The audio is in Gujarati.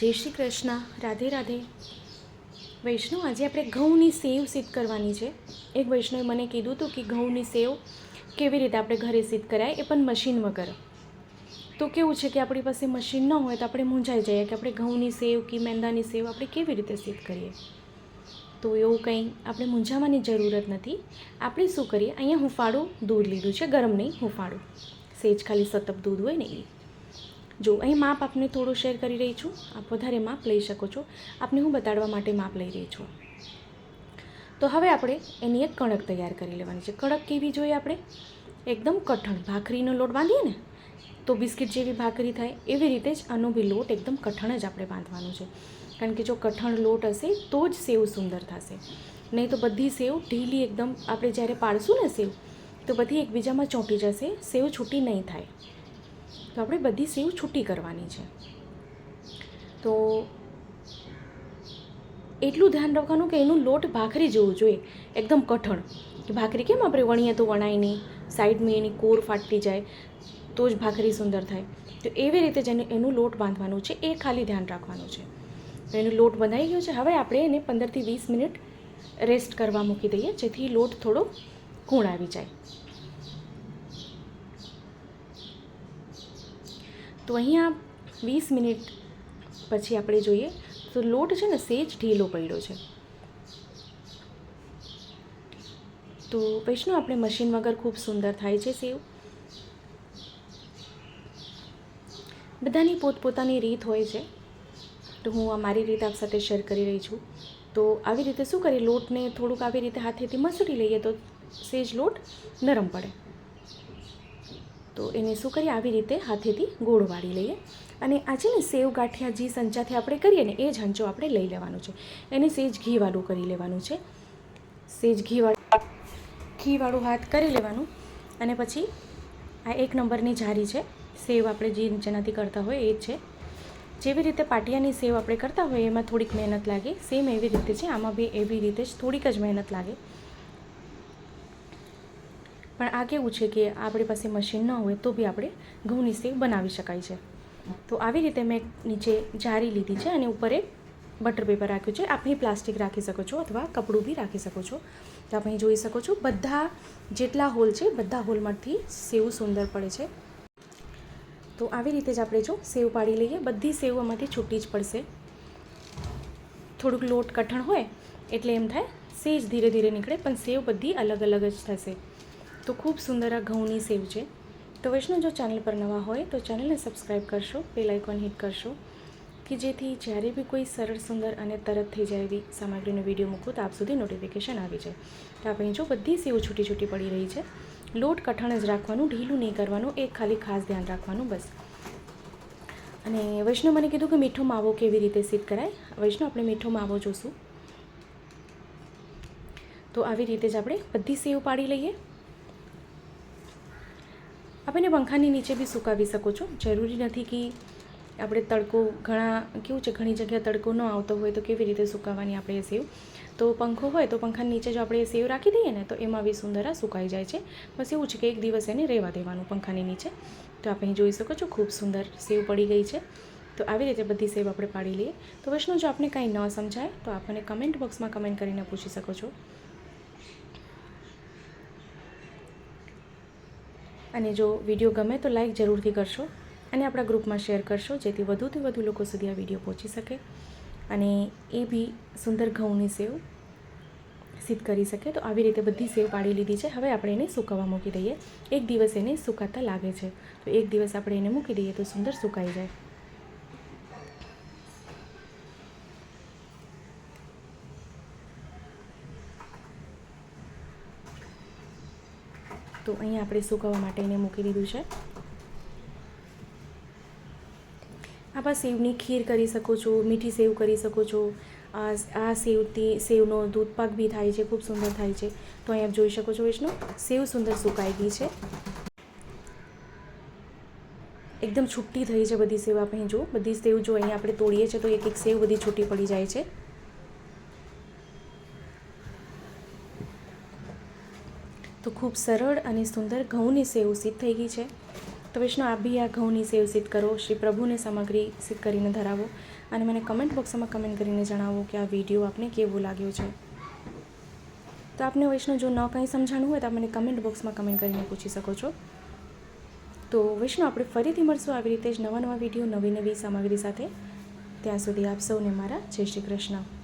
જય શ્રી કૃષ્ણ. રાધે રાધે. વૈષ્ણવ, આજે આપણે ઘઉંની સેવ સિદ્ધ કરવાની છે. એક વૈષ્ણવે મને કીધું હતું કે ઘઉંની સેવ કેવી રીતે આપણે ઘરે સિદ્ધ કરાય એ પણ મશીન વગર. તો કેવું છે કે આપણી પાસે મશીન ન હોય તો આપણે મૂંઝાઈ જઈએ કે આપણે ઘઉંની સેવ કે મેંદાની સેવ આપણે કેવી રીતે સિદ્ધ કરીએ. તો એવું કંઈ આપણે મૂંઝાવાની જરૂરત નથી. આપણે શું કરીએ? અહીંયા હુંફાળું દૂધ લીધું છે, ગરમ નહીં, હુંફાળું. સેજ ખાલી સતપ દૂધ હોય ને એ જો અહીં માપ આપને થોડું શેર કરી રહી છું, આપ વધારે માપ લઈ શકો છો. આપને હું બતાડવા માટે માપ લઈ રહી છું. તો હવે આપણે એની એક કણક તૈયાર કરી લેવાની છે. કડક કેવી જોઈએ આપણે? એકદમ કઠણ. ભાખરીનો લોટ બાંધીએ ને, તો બિસ્કિટ જેવી ભાખરી થાય. એવી રીતે જ આનો બી લોટ એકદમ કઠણ જ આપણે બાંધવાનો છે. કારણ કે જો કઠણ લોટ હશે, તો જ સેવ સુંદર થશે. નહીં તો બધી સેવ ઢીલી એકદમ. આપણે જ્યારે પાડશું ને સેવ, તો બધી એકબીજામાં ચોંટી જશે. સેવ છૂટી નહીં થાય. તો આપણે બધી સેવ છૂટી કરવાની છે. તો એટલું ધ્યાન રાખવાનું કે એનું લોટ ભાખરી જેવું જોઈએ. એકદમ કઠણ. કે ભાખરી કેમ આપણે વણીએ તો વણાય નહીં. સાઈડમાં એની કોર ફાટતી જાય, તો જ ભાખરી સુંદર થાય. તો એવી રીતે જેને એનું લોટ બાંધવાનું છે, એ ખાલી ધ્યાન રાખવાનું છે. તો એનો લોટ બંધાઈ ગયો છે. હવે આપણે એને પંદરથી વીસ મિનિટ રેસ્ટ કરવા મૂકી દઈએ, જેથી લોટ થોડો ગુણ આવી જાય. તો અહીંયા વીસ મિનિટ પછી આપણે જોઈએ તો લોટ છે ને સેજ ઢીલો પડ્યો છે. તો વૈષ્ણવ, આપણે મશીન વગર ખૂબ સુંદર થાય છે સેવ. બધાની પોતપોતાની રીત હોય છે. તો હું આ મારી રીત આપ સાથે શેર કરી રહી છું. તો આવી રીતે શું કરીએ? લોટને થોડુંક આવી રીતે હાથેથી મસળી લઈએ તો સેજ લોટ નરમ પડે. તો એને શું કરીએ? આવી રીતે હાથેથી ગોળ વાળી લઈએ. અને આ છે ને સેવ ગાંઠિયા જે સંચાથી આપણે કરીએ ને એ જ હંચો આપણે લઈ લેવાનું છે. એને સેજ ઘીવાળું કરી લેવાનું છે. સેજ ઘીવાળું ઘીવાળું હાથ કરી લેવાનું. અને પછી આ એક નંબરની જારી છે. સેવ આપણે જે જેનાથી કરતા હોય એ જ છે. જેવી રીતે પાટિયાની સેવ આપણે કરતા હોય એમાં થોડીક મહેનત લાગે. સેમ એવી રીતે છે. આમાં બી એવી રીતે જ થોડીક જ મહેનત લાગે. પણ આ કેવું છે કે આપણી પાસે મશીન ન હોય તો બી આપણે ઘઉંની સેવ બનાવી શકાય છે. તો આવી રીતે મેં નીચે જારી લીધી છે અને ઉપર એક બટર પેપર રાખ્યું છે. આપણે પ્લાસ્ટિક રાખી શકો છો અથવા કપડું બી રાખી શકો છો. તો આપણે જોઈ શકો છો બધા જેટલા હોલ છે બધા હોલમાંથી સેવ સુંદર પડે છે. તો આવી રીતે જ આપણે જો સેવ પાડી લઈએ. બધી સેવ આમાંથી છૂટી જ પડશે. થોડુંક લોટ કઠણ હોય એટલે એમ થાય, સેજ ધીરે ધીરે નીકળે, પણ સેવ બધી અલગ અલગ જ થશે. તો ખૂબ સુંદર આ ઘઉંની સેવ છે. તો વૈષ્ણવ જો ચેનલ પર નવા હોય તો ચેનલને સબસ્ક્રાઈબ કરશો બેલ આઇકોન હિટ કરશો, કે જેથી જ્યારે બી કોઈ સરળ, સુંદર અને તરત થઈ જાય એવી સામગ્રીનો વીડિયો મૂકું તો આપ સુધી નોટિફિકેશન આવી જાય. તો આપણે જો બધી સેવ છૂટી છૂટી પડી રહી છે, લોટ કઠણ જ રાખવાનું, ઢીલું નહીં કરવાનું એ ખાલી ખાસ ધ્યાન રાખવાનું બસ. અને વૈષ્ણવ મને કીધું કે મીઠો માવો કેવી રીતે સિદ્ધ કરાય? વૈષ્ણવ, આપણે મીઠો માવો જોશું. તો આવી રીતે જ આપણે બધી સેવ પાડી લઈએ. આપણે પંખાની નીચે બી સુકાવી શકો છો. જરૂરી નથી કે આપણે તડકો ઘણા, કેવું છે, ઘણી જગ્યાએ તડકો ન આવતો હોય તો કેવી રીતે સુકાવવાની આપણે સેવ? તો પંખો હોય તો પંખાની નીચે જો આપણે સેવ રાખી દઈએ ને તો એમાં બી સુંદર આ સુકાઈ જાય છે. બસ એવું છે કે એક દિવસ એને રહેવા દેવાનું પંખાની નીચે. તો આપણે અહીં જોઈ શકો છો, ખૂબ સુંદર સેવ પડી ગઈ છે. તો આવી રીતે બધી સેવ આપણે પાડી લઈએ. તો વૈષ્ણવ જો આપને કાંઈ ન સમજાય તો આપણને કમેન્ટ બોક્સમાં કમેન્ટ કરીને પૂછી શકો છો. અને જો વીડિયો ગમે તો લાઈક જરૂરથી કરશો અને આપણા ગ્રુપમાં શેર કરશો, જેથી વધુથી વધુ લોકો સુધી આ વીડિયો પહોંચી શકે અને એ બી સુંદર ઘઉંની સેવ સિદ્ધ કરી શકે. તો આવી રીતે બધી સેવ પાડી લીધી છે. હવે આપણે એને સુકાવા મૂકી દઈએ. એક દિવસ એને સુકાતા લાગે છે. તો એક દિવસ આપણે એને મૂકી દઈએ તો સુંદર સુકાઈ જાય. તો અહીંયા આપણે સુકવવા માટે એને મૂકી દીધું છે. આપ સેવની ખીર કરી શકો છો, મીઠી સેવ કરી શકો છો. આ સેવથી, સેવનો દૂધપાક બી થાય છે, ખૂબ સુંદર થાય છે. તો અહીંયા જોઈ શકો છો વૈષ્ણવ, સેવ સુંદર સુકાઈ ગઈ છે. એકદમ છૂટી થઈ છે બધી સેવ આપણે જો, બધી સેવ જો અહીંયા આપણે તોડીએ છીએ તો એક એક સેવ બધી છૂટી પડી જાય છે. તો ખૂબ સરળ અને સુંદર ઘઉંની સેવ સિદ્ધ થઈ ગઈ છે. તો વૈષ્ણવ આપ બી આ ઘઉંની સેવ સિદ્ધ કરો. શ્રી પ્રભુને સામગ્રી સિદ્ધ કરીને ધરાવો અને મને કમેન્ટ બોક્સમાં કમેન્ટ કરીને જણાવો કે આ વીડિયો આપને કેવો લાગ્યો છે. તો આપને વૈષ્ણવ જો ન કંઈ સમજાણું હોય તો મને કમેન્ટ બોક્સમાં કમેન્ટ કરીને પૂછી શકો છો. તો વૈષ્ણવ આપણે ફરીથી મળશું આવી રીતે જ નવા નવા વીડિયો નવી નવી સામગ્રી સાથે. ત્યાં સુધી આપ સૌને મારા જય શ્રી કૃષ્ણ.